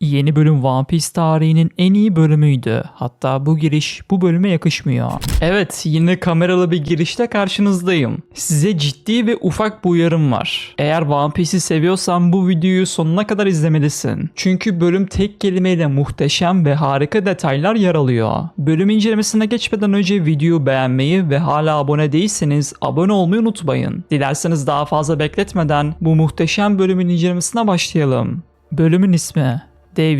Yeni bölüm One Piece tarihinin en iyi bölümüydü. Hatta bu giriş bu bölüme yakışmıyor. Evet yine kameralı bir girişte karşınızdayım. Size ciddi ve ufak bir uyarım var. Eğer One Piece'i seviyorsan bu videoyu sonuna kadar izlemelisin. Çünkü bölüm tek kelimeyle muhteşem ve harika detaylar yer alıyor. Bölüm incelemesine geçmeden önce videoyu beğenmeyi ve hala abone değilseniz abone olmayı unutmayın. Dilerseniz daha fazla bekletmeden bu muhteşem bölümün incelemesine başlayalım. Bölümün ismi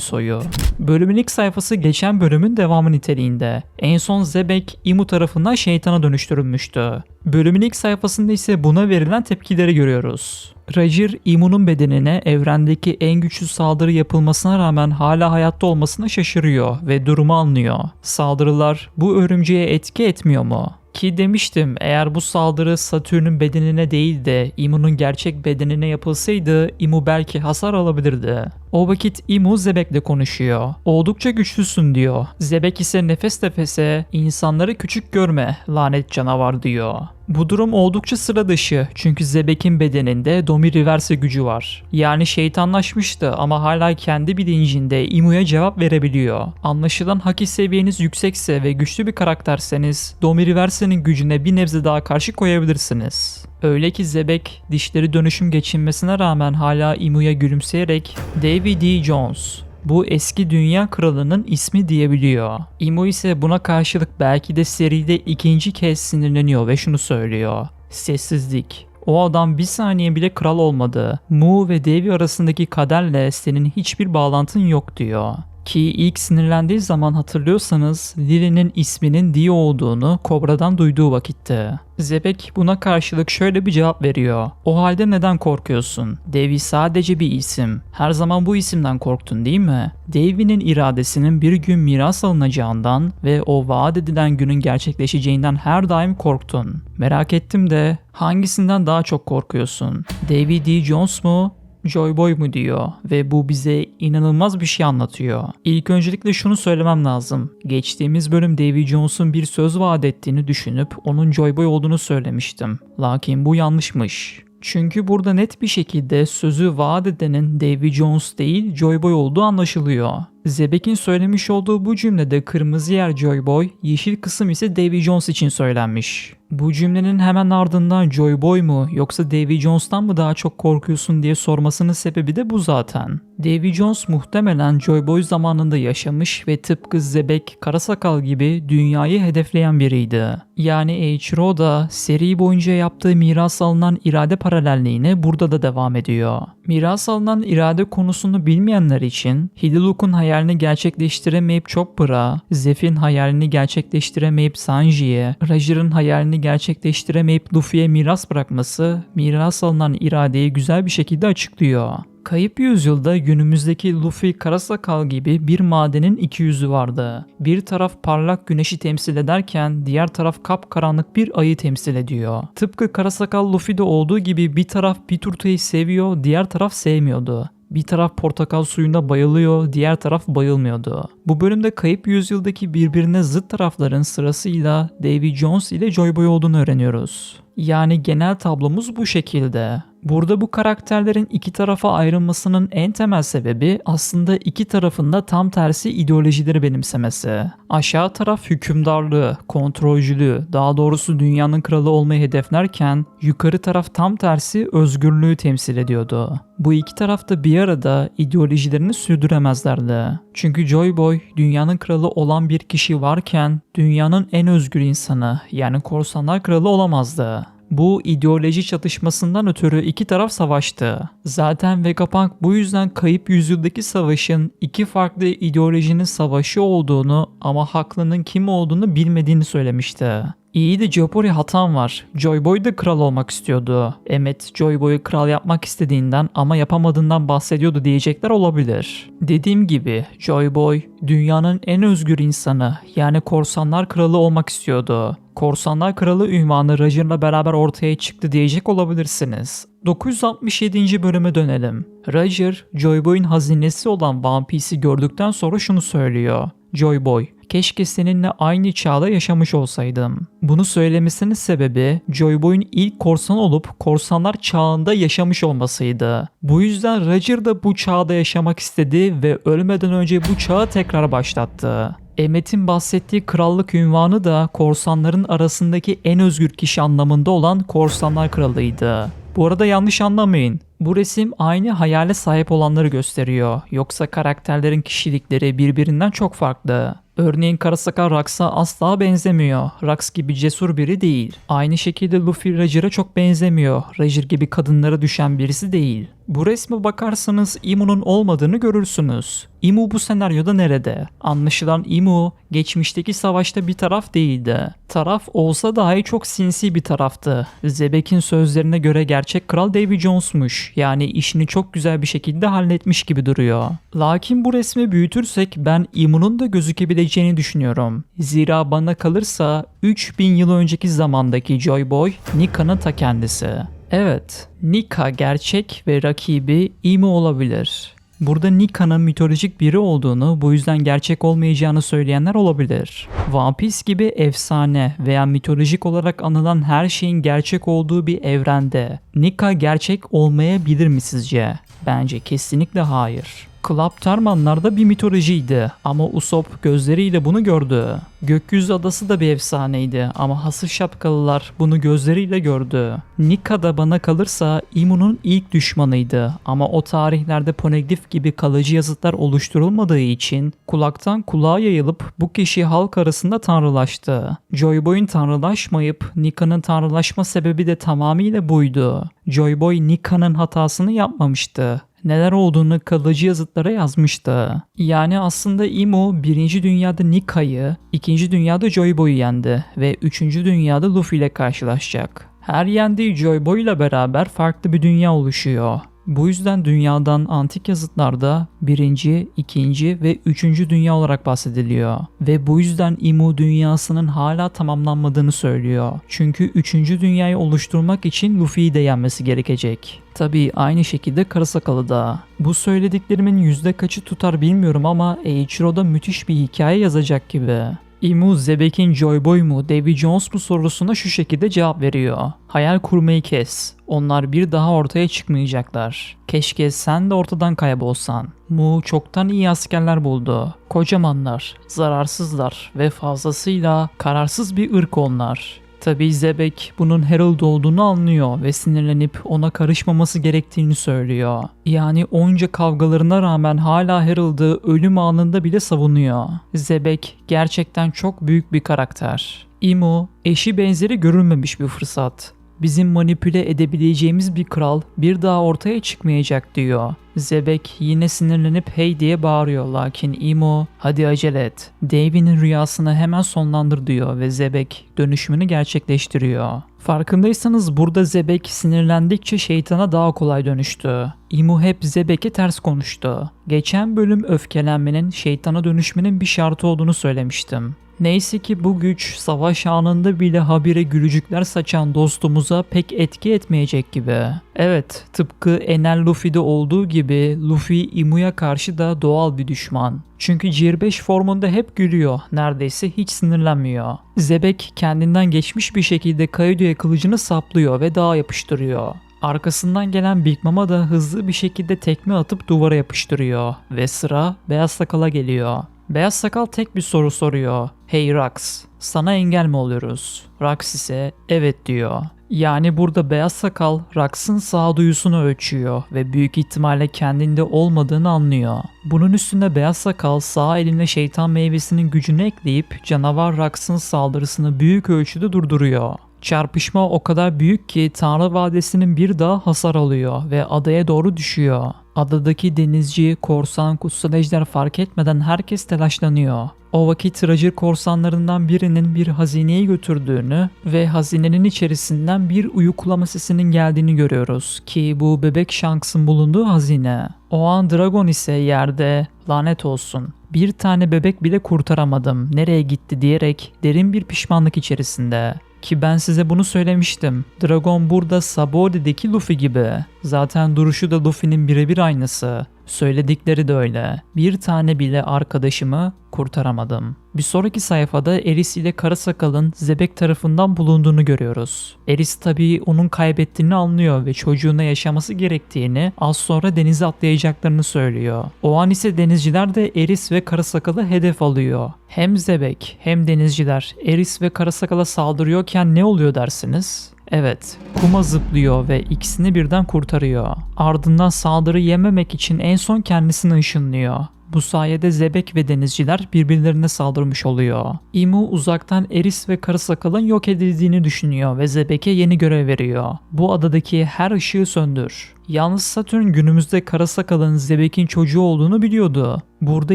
Soyu. Bölümün ilk sayfası geçen bölümün devamı niteliğinde. En son Zebek Imu tarafından şeytana dönüştürülmüştü. Bölümün ilk sayfasında ise buna verilen tepkileri görüyoruz. Rajir, Imu'nun bedenine evrendeki en güçlü saldırı yapılmasına rağmen hala hayatta olmasına şaşırıyor ve durumu anlıyor. Saldırılar bu örümceğe etki etmiyor mu? Ki demiştim eğer bu saldırı Satürn'ün bedenine değil de Imu'nun gerçek bedenine yapılsaydı Imu belki hasar alabilirdi. O vakit Imu Zebek'le konuşuyor. Oldukça güçlüsün diyor. Zebek ise nefes nefese insanları küçük görme lanet canavar diyor. Bu durum oldukça sıra dışı çünkü Zebek'in bedeninde Domi Reverse gücü var. Yani şeytanlaşmıştı ama hala kendi bilincinde Imu'ya cevap verebiliyor. Anlaşılan haki seviyeniz yüksekse ve güçlü bir karakterseniz Domi Reverse'nin gücüne bir nebze daha karşı koyabilirsiniz. Öyle ki Zebek dişleri dönüşüm geçinmesine rağmen hala Imu'ya gülümseyerek Davy D. Jones bu eski dünya kralının ismi diyebiliyor. Imu ise buna karşılık belki de seride ikinci kez sinirleniyor ve şunu söylüyor. Sessizlik. O adam bir saniye bile kral olmadı. Mu ve Devi arasındaki kaderle senin hiçbir bağlantın yok diyor. Ki ilk sinirlendiği zaman hatırlıyorsanız Lily'nin isminin Dio olduğunu Kobra'dan duyduğu vakitte. Zebek buna karşılık şöyle bir cevap veriyor. O halde neden korkuyorsun? Devi sadece bir isim. Her zaman bu isimden korktun değil mi? Devi'nin iradesinin bir gün miras alınacağından ve o vaat edilen günün gerçekleşeceğinden her daim korktun. Merak ettim de hangisinden daha çok korkuyorsun? Davy D. Jones mu Joy Boy mu diyor ve bu bize inanılmaz bir şey anlatıyor. İlk öncelikle şunu söylemem lazım. Geçtiğimiz bölüm Davy Jones'un bir söz vaat ettiğini düşünüp onun Joy Boy olduğunu söylemiştim. Lakin bu yanlışmış. Çünkü burada net bir şekilde sözü vaat edenin Davy Jones değil Joy Boy olduğu anlaşılıyor. Zebek'in söylemiş olduğu bu cümlede kırmızı yer Joy Boy, yeşil kısım ise Davy Jones için söylenmiş. Bu cümlenin hemen ardından Joy Boy mu yoksa Davy Jones'tan mı daha çok korkuyorsun diye sormasının sebebi de bu zaten. Davy Jones muhtemelen Joy Boy zamanında yaşamış ve tıpkı Zebek, Karasakal gibi dünyayı hedefleyen biriydi. Yani Eiichiro da seri boyunca yaptığı miras alınan irade paralelliğine burada da devam ediyor. Miras alınan irade konusunu bilmeyenler için Hidiluk'un hayalini gerçekleştiremeyip Chopper'a, Zeph'in hayalini gerçekleştiremeyip Sanji'ye, Rajir'in hayalini gerçekleştiremeyip Luffy'ye miras bırakması miras alınan iradeyi güzel bir şekilde açıklıyor. Kayıp yüzyılda günümüzdeki Luffy Karasakal gibi bir madenin iki yüzü vardı. Bir taraf parlak güneşi temsil ederken diğer taraf kapkaranlık bir ayı temsil ediyor. Tıpkı Karasakal Luffy'de olduğu gibi bir taraf bir turtayı seviyor, diğer taraf sevmiyordu. Bir taraf portakal suyunda bayılıyor, diğer taraf bayılmıyordu. Bu bölümde kayıp yüzyıldaki birbirine zıt tarafların sırasıyla Davy Jones ile Joy Boy olduğunu öğreniyoruz. Yani genel tablomuz bu şekilde. Burada bu karakterlerin iki tarafa ayrılmasının en temel sebebi aslında iki tarafında tam tersi ideolojileri benimsemesi. Aşağı taraf hükümdarlığı, kontrolcülüğü, daha doğrusu dünyanın kralı olmayı hedeflerken yukarı taraf tam tersi özgürlüğü temsil ediyordu. Bu iki taraf da bir arada ideolojilerini sürdüremezlerdi. Çünkü Joy Boy dünyanın kralı olan bir kişi varken dünyanın en özgür insanı yani korsanlar kralı olamazdı. Bu ideoloji çatışmasından ötürü iki taraf savaştı. Zaten Vegapunk bu yüzden kayıp yüzyıldaki savaşın iki farklı ideolojinin savaşı olduğunu ama haklının kim olduğunu bilmediğini söylemişti. İyi de Jopori hatam var. Joy Boy da kral olmak istiyordu. Emmet Joy Boy'u kral yapmak istediğinden ama yapamadığından bahsediyordu diyecekler olabilir. Dediğim gibi Joy Boy dünyanın en özgür insanı yani korsanlar kralı olmak istiyordu. Korsanlar Kralı ünvanı Roger'la beraber ortaya çıktı diyecek olabilirsiniz. 967. bölüme dönelim. Roger, Joy Boy'un hazinesi olan One Piece'i gördükten sonra şunu söylüyor. Joy Boy, Keşke seninle aynı çağda yaşamış olsaydım. Bunu söylemesinin sebebi Joy Boy'un ilk korsan olup korsanlar çağında yaşamış olmasıydı. Bu yüzden Roger da bu çağda yaşamak istedi ve ölmeden önce bu çağı tekrar başlattı. Emmet'in bahsettiği krallık ünvanı da korsanların arasındaki en özgür kişi anlamında olan Korsanlar Kralı'ydı. Bu arada yanlış anlamayın. Bu resim aynı hayale sahip olanları gösteriyor. Yoksa karakterlerin kişilikleri birbirinden çok farklı. Örneğin Karasaka Rax'a asla benzemiyor. Rax gibi cesur biri değil. Aynı şekilde Luffy Roger'a çok benzemiyor. Roger gibi kadınlara düşen birisi değil. Bu resme bakarsanız Imu'nun olmadığını görürsünüz. Imu bu senaryoda nerede? Anlaşılan Imu geçmişteki savaşta bir taraf değildi. Taraf olsa dahi çok sinsi bir taraftı. Zebek'in sözlerine göre gerçek kral Davy Jones'muş. Yani işini çok güzel bir şekilde halletmiş gibi duruyor. Lakin bu resmi büyütürsek ben Imu'nun da gözükebileceğini düşünüyorum. Zira bana kalırsa 3000 yıl önceki zamandaki Joy Boy Nika'nın ta kendisi. Evet, Nika gerçek ve rakibi Imu olabilir. Burada Nika'nın mitolojik biri olduğunu, bu yüzden gerçek olmayacağını söyleyenler olabilir. One Piece gibi efsane veya mitolojik olarak anılan her şeyin gerçek olduğu bir evrende Nika gerçek olmayabilir mi sizce? Bence kesinlikle hayır. Club Tarmanlar da bir mitolojiydi ama Usopp gözleriyle bunu gördü. Gökyüzü Adası da bir efsaneydi ama hasır şapkalılar bunu gözleriyle gördü. Nika da bana kalırsa Imu'nun ilk düşmanıydı ama o tarihlerde poneglyph gibi kalıcı yazıtlar oluşturulmadığı için kulaktan kulağa yayılıp bu kişi halk arasında tanrılaştı. Joy Boy'un tanrılaşmayıp Nika'nın tanrılaşma sebebi de tamamıyla buydu. Joy Boy Nika'nın hatasını yapmamıştı neler olduğunu kalıcı yazıtlara yazmıştı. Yani aslında Imo 1. Dünyada Nika'yı, 2. Dünyada Joy Boy'u yendi ve 3. Dünyada Luffy ile karşılaşacak. Her yendiği Joy Boy ile beraber farklı bir dünya oluşuyor. Bu yüzden dünyadan antik yazıtlarda birinci, ikinci ve üçüncü dünya olarak bahsediliyor. Ve bu yüzden Imu dünyasının hala tamamlanmadığını söylüyor. Çünkü üçüncü dünyayı oluşturmak için Luffy'yi de yenmesi gerekecek. Tabii aynı şekilde Karasakalı da. Bu söylediklerimin yüzde kaçı tutar bilmiyorum ama Eiichiro'da müthiş bir hikaye yazacak gibi. Imu Zebek'in Joy Boy mu Davy Jones mu sorusuna şu şekilde cevap veriyor. Hayal kurmayı kes. Onlar bir daha ortaya çıkmayacaklar. Keşke sen de ortadan kaybolsan. Mu çoktan iyi askerler buldu. Kocamanlar, zararsızlar ve fazlasıyla kararsız bir ırk onlar. Tabi Zebek bunun Harold olduğunu anlıyor ve sinirlenip ona karışmaması gerektiğini söylüyor. Yani onca kavgalarına rağmen hala Harold'ı ölüm anında bile savunuyor. Zebek gerçekten çok büyük bir karakter. Imo eşi benzeri görülmemiş bir fırsat bizim manipüle edebileceğimiz bir kral bir daha ortaya çıkmayacak diyor. Zebek yine sinirlenip hey diye bağırıyor lakin Imo hadi acele et. Davy'nin rüyasını hemen sonlandır diyor ve Zebek dönüşümünü gerçekleştiriyor. Farkındaysanız burada Zebek sinirlendikçe şeytana daha kolay dönüştü. Imu hep Zebek'e ters konuştu. Geçen bölüm öfkelenmenin şeytana dönüşmenin bir şartı olduğunu söylemiştim. Neyse ki bu güç savaş anında bile habire gülücükler saçan dostumuza pek etki etmeyecek gibi. Evet, tıpkı Enel Luffy'de olduğu gibi Luffy Imu'ya karşı da doğal bir düşman. Çünkü G5 formunda hep gülüyor, neredeyse hiç sinirlenmiyor. Zebek kendinden geçmiş bir şekilde Kaido'ya kılıcını saplıyor ve dağa yapıştırıyor. Arkasından gelen Big Mama da hızlı bir şekilde tekme atıp duvara yapıştırıyor ve sıra Beyaz Sakal'a geliyor. Beyaz Sakal tek bir soru soruyor. Hey Rax, sana engel mi oluyoruz? Rax ise evet diyor. Yani burada Beyaz Sakal Rax'ın sağduyusunu ölçüyor ve büyük ihtimalle kendinde olmadığını anlıyor. Bunun üstünde Beyaz Sakal sağ eline şeytan meyvesinin gücünü ekleyip canavar Rax'ın saldırısını büyük ölçüde durduruyor. Çarpışma o kadar büyük ki Tanrı Vadisi'nin bir daha hasar alıyor ve adaya doğru düşüyor. Adadaki denizci, korsan, kutsal ejder fark etmeden herkes telaşlanıyor. O vakit Roger korsanlarından birinin bir hazineyi götürdüğünü ve hazinenin içerisinden bir uyuklama sesinin geldiğini görüyoruz ki bu bebek Shanks'ın bulunduğu hazine. O an Dragon ise yerde lanet olsun bir tane bebek bile kurtaramadım nereye gitti diyerek derin bir pişmanlık içerisinde. Ki ben size bunu söylemiştim. Dragon burada Sabode'deki Luffy gibi. Zaten duruşu da Luffy'nin birebir aynısı. Söyledikleri de öyle. Bir tane bile arkadaşımı kurtaramadım. Bir sonraki sayfada Eris ile Karasakal'ın Zebek tarafından bulunduğunu görüyoruz. Eris tabii onun kaybettiğini anlıyor ve çocuğuna yaşaması gerektiğini az sonra denize atlayacaklarını söylüyor. O an ise denizciler de Eris ve Karasakal'ı hedef alıyor. Hem Zebek hem denizciler Eris ve Karasakal'a saldırıyorken ne oluyor dersiniz? Evet, kuma zıplıyor ve ikisini birden kurtarıyor. Ardından saldırı yememek için en son kendisini ışınlıyor. Bu sayede Zebek ve denizciler birbirlerine saldırmış oluyor. Imu uzaktan Eris ve Karasakal'ın yok edildiğini düşünüyor ve Zebek'e yeni görev veriyor. Bu adadaki her ışığı söndür. Yalnız Satürn günümüzde Karasakal'ın Zebek'in çocuğu olduğunu biliyordu. Burada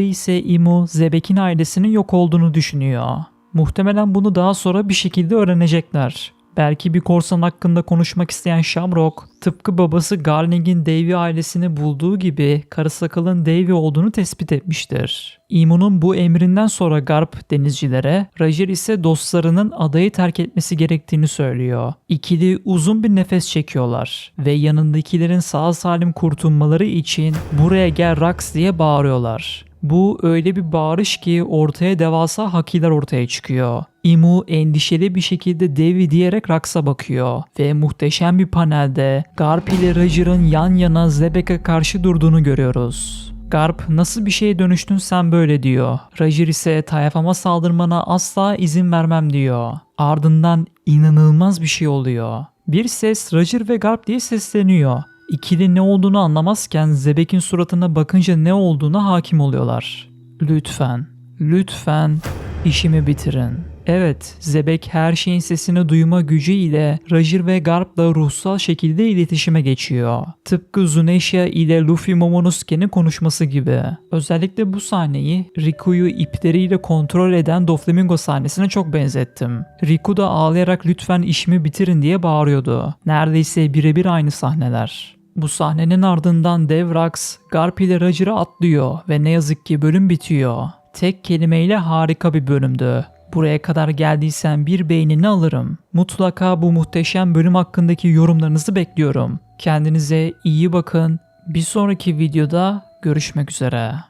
ise Imu Zebek'in ailesinin yok olduğunu düşünüyor. Muhtemelen bunu daha sonra bir şekilde öğrenecekler. Belki bir korsan hakkında konuşmak isteyen Shamrock, tıpkı babası Garling'in Davy ailesini bulduğu gibi Karasakal'ın Davy olduğunu tespit etmiştir. Imu'nun bu emrinden sonra Garp denizcilere, Roger ise dostlarının adayı terk etmesi gerektiğini söylüyor. İkili uzun bir nefes çekiyorlar ve yanındakilerin sağ salim kurtulmaları için buraya gel Rax diye bağırıyorlar. Bu öyle bir bağırış ki ortaya devasa hakiler ortaya çıkıyor. Imu endişeli bir şekilde Devi diyerek Rax'a bakıyor ve muhteşem bir panelde Garp ile Roger'ın yan yana Zebek'e karşı durduğunu görüyoruz. Garp nasıl bir şeye dönüştün sen böyle diyor. Roger ise tayfama saldırmana asla izin vermem diyor. Ardından inanılmaz bir şey oluyor. Bir ses Roger ve Garp diye sesleniyor. İkili ne olduğunu anlamazken Zebek'in suratına bakınca ne olduğuna hakim oluyorlar. Lütfen, lütfen işimi bitirin. Evet, Zebek her şeyin sesini duyma gücü ile Roger ve Garp'la ruhsal şekilde iletişime geçiyor. Tıpkı Zunesha ile Luffy Momonosuke'nin konuşması gibi. Özellikle bu sahneyi Riku'yu ipleriyle kontrol eden Doflamingo sahnesine çok benzettim. Riku da ağlayarak lütfen işimi bitirin diye bağırıyordu. Neredeyse birebir aynı sahneler. Bu sahnenin ardından Devrax, Garp ile Roger'ı atlıyor ve ne yazık ki bölüm bitiyor. Tek kelimeyle harika bir bölümdü. Buraya kadar geldiysen bir beynini alırım. Mutlaka bu muhteşem bölüm hakkındaki yorumlarınızı bekliyorum. Kendinize iyi bakın. Bir sonraki videoda görüşmek üzere.